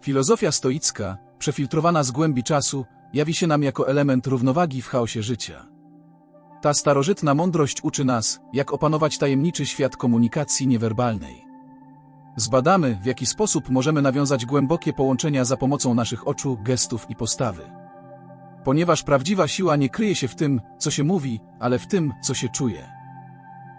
Filozofia stoicka, przefiltrowana z głębi czasu, jawi się nam jako element równowagi w chaosie życia. Ta starożytna mądrość uczy nas, jak opanować tajemniczy świat komunikacji niewerbalnej. Zbadamy, w jaki sposób możemy nawiązać głębokie połączenia za pomocą naszych oczu, gestów i postawy. Ponieważ prawdziwa siła nie kryje się w tym, co się mówi, ale w tym, co się czuje.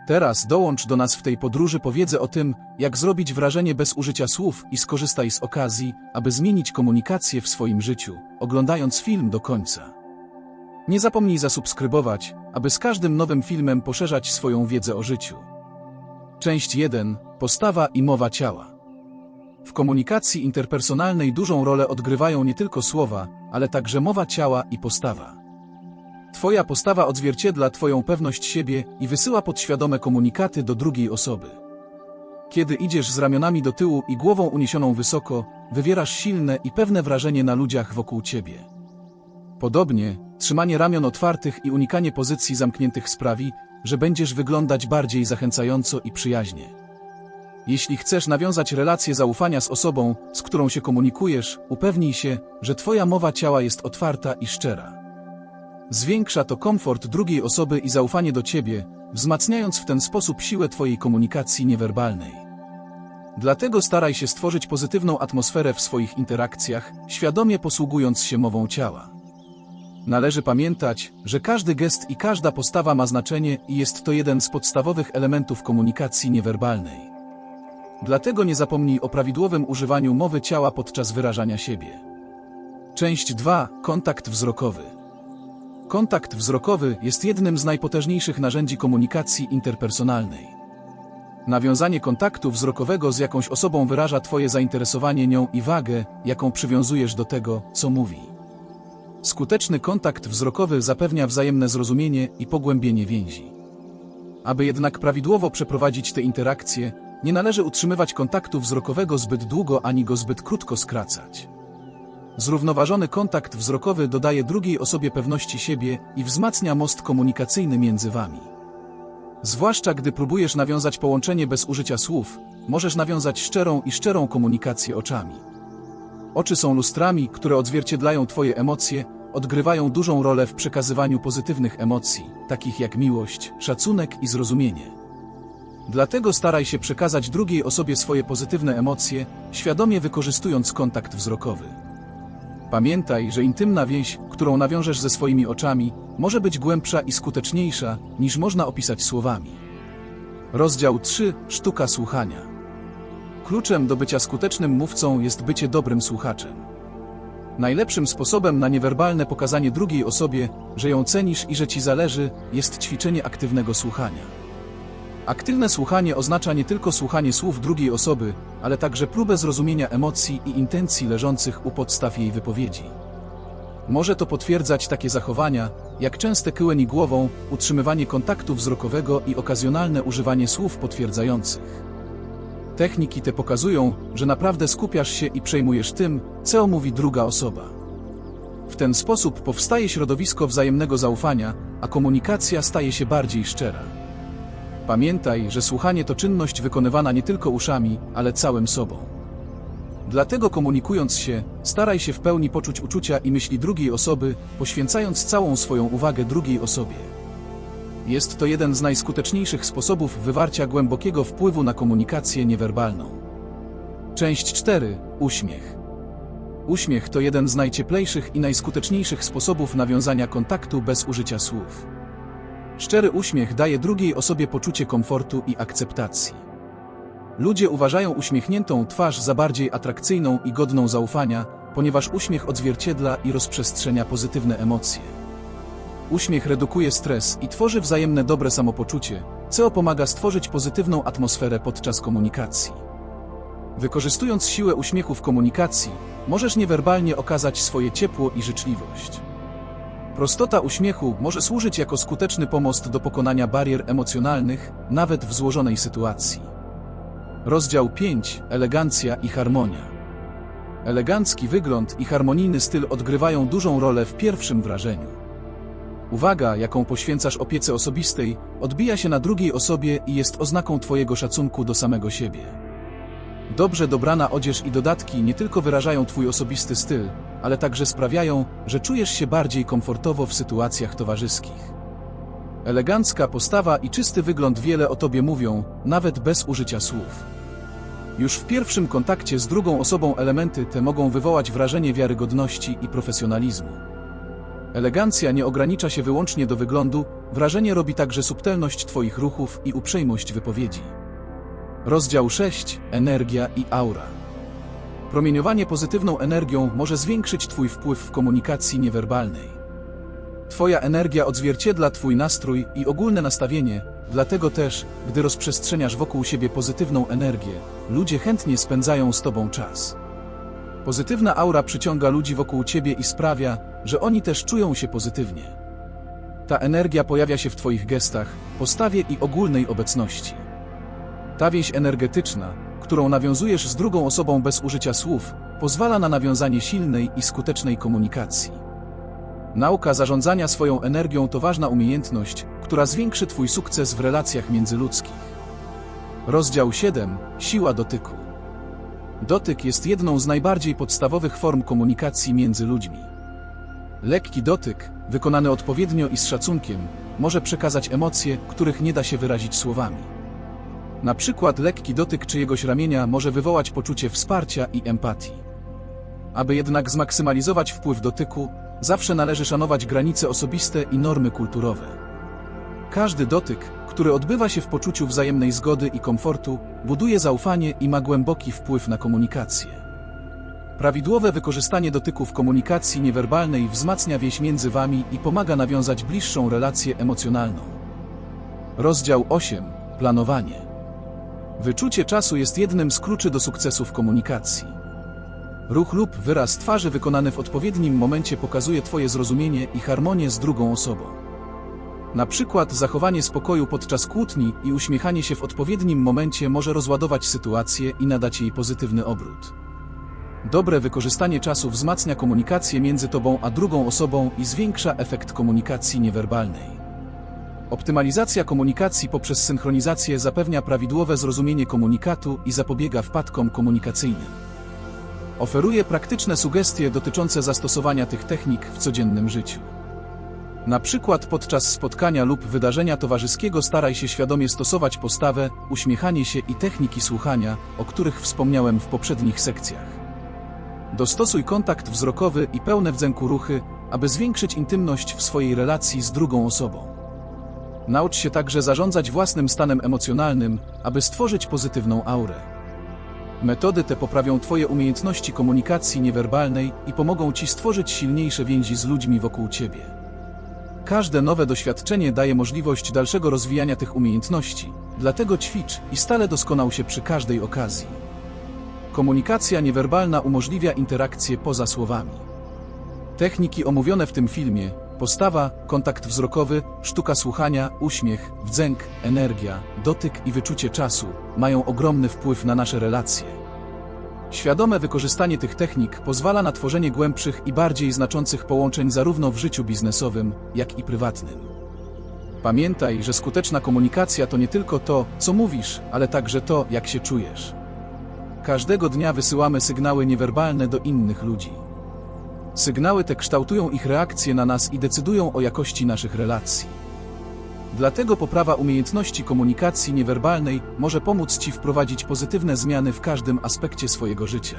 Teraz dołącz do nas w tej podróży po wiedzę o tym, jak zrobić wrażenie bez użycia słów i skorzystaj z okazji, aby zmienić komunikację w swoim życiu, oglądając film do końca. Nie zapomnij zasubskrybować, aby z każdym nowym filmem poszerzać swoją wiedzę o życiu. Część 1. Postawa i mowa ciała. W komunikacji interpersonalnej dużą rolę odgrywają nie tylko słowa, ale także mowa ciała i postawa. Twoja postawa odzwierciedla Twoją pewność siebie i wysyła podświadome komunikaty do drugiej osoby. Kiedy idziesz z ramionami do tyłu i głową uniesioną wysoko, wywierasz silne i pewne wrażenie na ludziach wokół Ciebie. Podobnie, trzymanie ramion otwartych i unikanie pozycji zamkniętych sprawi, że będziesz wyglądać bardziej zachęcająco i przyjaźnie. Jeśli chcesz nawiązać relację zaufania z osobą, z którą się komunikujesz, upewnij się, że Twoja mowa ciała jest otwarta i szczera. Zwiększa to komfort drugiej osoby i zaufanie do Ciebie, wzmacniając w ten sposób siłę Twojej komunikacji niewerbalnej. Dlatego staraj się stworzyć pozytywną atmosferę w swoich interakcjach, świadomie posługując się mową ciała. Należy pamiętać, że każdy gest i każda postawa ma znaczenie i jest to jeden z podstawowych elementów komunikacji niewerbalnej. Dlatego nie zapomnij o prawidłowym używaniu mowy ciała podczas wyrażania siebie. Część 2. Kontakt wzrokowy. Kontakt wzrokowy jest jednym z najpotężniejszych narzędzi komunikacji interpersonalnej. Nawiązanie kontaktu wzrokowego z jakąś osobą wyraża Twoje zainteresowanie nią i wagę, jaką przywiązujesz do tego, co mówi. Skuteczny kontakt wzrokowy zapewnia wzajemne zrozumienie i pogłębienie więzi. Aby jednak prawidłowo przeprowadzić te interakcje, nie należy utrzymywać kontaktu wzrokowego zbyt długo ani go zbyt krótko skracać. Zrównoważony kontakt wzrokowy dodaje drugiej osobie pewności siebie i wzmacnia most komunikacyjny między wami. Zwłaszcza gdy próbujesz nawiązać połączenie bez użycia słów, możesz nawiązać szczerą i szczerą komunikację oczami. Oczy są lustrami, które odzwierciedlają Twoje emocje, odgrywają dużą rolę w przekazywaniu pozytywnych emocji, takich jak miłość, szacunek i zrozumienie. Dlatego staraj się przekazać drugiej osobie swoje pozytywne emocje, świadomie wykorzystując kontakt wzrokowy. Pamiętaj, że intymna więź, którą nawiążesz ze swoimi oczami, może być głębsza i skuteczniejsza, niż można opisać słowami. Rozdział 3. Sztuka słuchania. Kluczem do bycia skutecznym mówcą jest bycie dobrym słuchaczem. Najlepszym sposobem na niewerbalne pokazanie drugiej osobie, że ją cenisz i że ci zależy, jest ćwiczenie aktywnego słuchania. Aktywne słuchanie oznacza nie tylko słuchanie słów drugiej osoby, ale także próbę zrozumienia emocji i intencji leżących u podstaw jej wypowiedzi. Może to potwierdzać takie zachowania, jak częste kyłenie głową, utrzymywanie kontaktu wzrokowego i okazjonalne używanie słów potwierdzających. Techniki te pokazują, że naprawdę skupiasz się i przejmujesz tym, co mówi druga osoba. W ten sposób powstaje środowisko wzajemnego zaufania, a komunikacja staje się bardziej szczera. Pamiętaj, że słuchanie to czynność wykonywana nie tylko uszami, ale całym sobą. Dlatego komunikując się, staraj się w pełni poczuć uczucia i myśli drugiej osoby, poświęcając całą swoją uwagę drugiej osobie. Jest to jeden z najskuteczniejszych sposobów wywarcia głębokiego wpływu na komunikację niewerbalną. Część 4. Uśmiech. Uśmiech to jeden z najcieplejszych i najskuteczniejszych sposobów nawiązania kontaktu bez użycia słów. Szczery uśmiech daje drugiej osobie poczucie komfortu i akceptacji. Ludzie uważają uśmiechniętą twarz za bardziej atrakcyjną i godną zaufania, ponieważ uśmiech odzwierciedla i rozprzestrzenia pozytywne emocje. Uśmiech redukuje stres i tworzy wzajemne dobre samopoczucie, co pomaga stworzyć pozytywną atmosferę podczas komunikacji. Wykorzystując siłę uśmiechu w komunikacji, możesz niewerbalnie okazać swoje ciepło i życzliwość. Prostota uśmiechu może służyć jako skuteczny pomost do pokonania barier emocjonalnych, nawet w złożonej sytuacji. Rozdział 5. Elegancja i harmonia. Elegancki wygląd i harmonijny styl odgrywają dużą rolę w pierwszym wrażeniu. Uwaga, jaką poświęcasz opiece osobistej, odbija się na drugiej osobie i jest oznaką Twojego szacunku do samego siebie. Dobrze dobrana odzież i dodatki nie tylko wyrażają Twój osobisty styl, ale także sprawiają, że czujesz się bardziej komfortowo w sytuacjach towarzyskich. Elegancka postawa i czysty wygląd wiele o Tobie mówią, nawet bez użycia słów. Już w pierwszym kontakcie z drugą osobą elementy te mogą wywołać wrażenie wiarygodności i profesjonalizmu. Elegancja nie ogranicza się wyłącznie do wyglądu, wrażenie robi także subtelność Twoich ruchów i uprzejmość wypowiedzi. Rozdział 6. Energia i aura. Promieniowanie pozytywną energią może zwiększyć Twój wpływ w komunikacji niewerbalnej. Twoja energia odzwierciedla Twój nastrój i ogólne nastawienie, dlatego też, gdy rozprzestrzeniasz wokół siebie pozytywną energię, ludzie chętnie spędzają z Tobą czas. Pozytywna aura przyciąga ludzi wokół Ciebie i sprawia, że oni też czują się pozytywnie. Ta energia pojawia się w Twoich gestach, postawie i ogólnej obecności. Ta więź energetyczna, którą nawiązujesz z drugą osobą bez użycia słów, pozwala na nawiązanie silnej i skutecznej komunikacji. Nauka zarządzania swoją energią to ważna umiejętność, która zwiększy Twój sukces w relacjach międzyludzkich. Rozdział 7. Siła dotyku. Dotyk jest jedną z najbardziej podstawowych form komunikacji między ludźmi. Lekki dotyk, wykonany odpowiednio i z szacunkiem, może przekazać emocje, których nie da się wyrazić słowami. Na przykład lekki dotyk czyjegoś ramienia może wywołać poczucie wsparcia i empatii. Aby jednak zmaksymalizować wpływ dotyku, zawsze należy szanować granice osobiste i normy kulturowe. Każdy dotyk, który odbywa się w poczuciu wzajemnej zgody i komfortu, buduje zaufanie i ma głęboki wpływ na komunikację. Prawidłowe wykorzystanie dotyku w komunikacji niewerbalnej wzmacnia więź między Wami i pomaga nawiązać bliższą relację emocjonalną. Rozdział 8. Planowanie. Wyczucie czasu jest jednym z kluczy do sukcesu w komunikacji. Ruch lub wyraz twarzy wykonany w odpowiednim momencie pokazuje Twoje zrozumienie i harmonię z drugą osobą. Na przykład zachowanie spokoju podczas kłótni i uśmiechanie się w odpowiednim momencie może rozładować sytuację i nadać jej pozytywny obrót. Dobre wykorzystanie czasu wzmacnia komunikację między Tobą a drugą osobą i zwiększa efekt komunikacji niewerbalnej. Optymalizacja komunikacji poprzez synchronizację zapewnia prawidłowe zrozumienie komunikatu i zapobiega wpadkom komunikacyjnym. Oferuje praktyczne sugestie dotyczące zastosowania tych technik w codziennym życiu. Na przykład podczas spotkania lub wydarzenia towarzyskiego staraj się świadomie stosować postawę, uśmiechanie się i techniki słuchania, o których wspomniałem w poprzednich sekcjach. Dostosuj kontakt wzrokowy i pełne wdzęku ruchy, aby zwiększyć intymność w swojej relacji z drugą osobą. Naucz się także zarządzać własnym stanem emocjonalnym, aby stworzyć pozytywną aurę. Metody te poprawią Twoje umiejętności komunikacji niewerbalnej i pomogą Ci stworzyć silniejsze więzi z ludźmi wokół Ciebie. Każde nowe doświadczenie daje możliwość dalszego rozwijania tych umiejętności, dlatego ćwicz i stale doskonał się przy każdej okazji. Komunikacja niewerbalna umożliwia interakcję poza słowami. Techniki omówione w tym filmie postawa, kontakt wzrokowy, sztuka słuchania, uśmiech, wdzęk, energia, dotyk i wyczucie czasu mają ogromny wpływ na nasze relacje. Świadome wykorzystanie tych technik pozwala na tworzenie głębszych i bardziej znaczących połączeń zarówno w życiu biznesowym, jak i prywatnym. Pamiętaj, że skuteczna komunikacja to nie tylko to, co mówisz, ale także to, jak się czujesz. Każdego dnia wysyłamy sygnały niewerbalne do innych ludzi. Sygnały te kształtują ich reakcje na nas i decydują o jakości naszych relacji. Dlatego poprawa umiejętności komunikacji niewerbalnej może pomóc Ci wprowadzić pozytywne zmiany w każdym aspekcie swojego życia.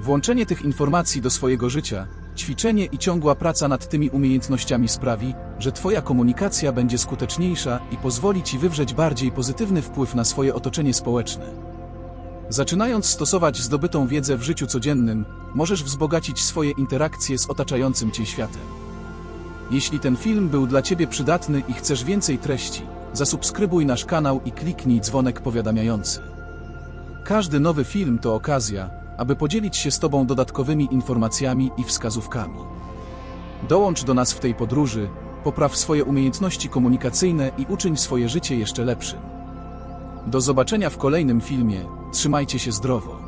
Włączenie tych informacji do swojego życia, ćwiczenie i ciągła praca nad tymi umiejętnościami sprawi, że Twoja komunikacja będzie skuteczniejsza i pozwoli Ci wywrzeć bardziej pozytywny wpływ na swoje otoczenie społeczne. Zaczynając stosować zdobytą wiedzę w życiu codziennym, możesz wzbogacić swoje interakcje z otaczającym Cię światem. Jeśli ten film był dla Ciebie przydatny i chcesz więcej treści, zasubskrybuj nasz kanał i kliknij dzwonek powiadamiający. Każdy nowy film to okazja, aby podzielić się z Tobą dodatkowymi informacjami i wskazówkami. Dołącz do nas w tej podróży, popraw swoje umiejętności komunikacyjne i uczyń swoje życie jeszcze lepszym. Do zobaczenia w kolejnym filmie, trzymajcie się zdrowo.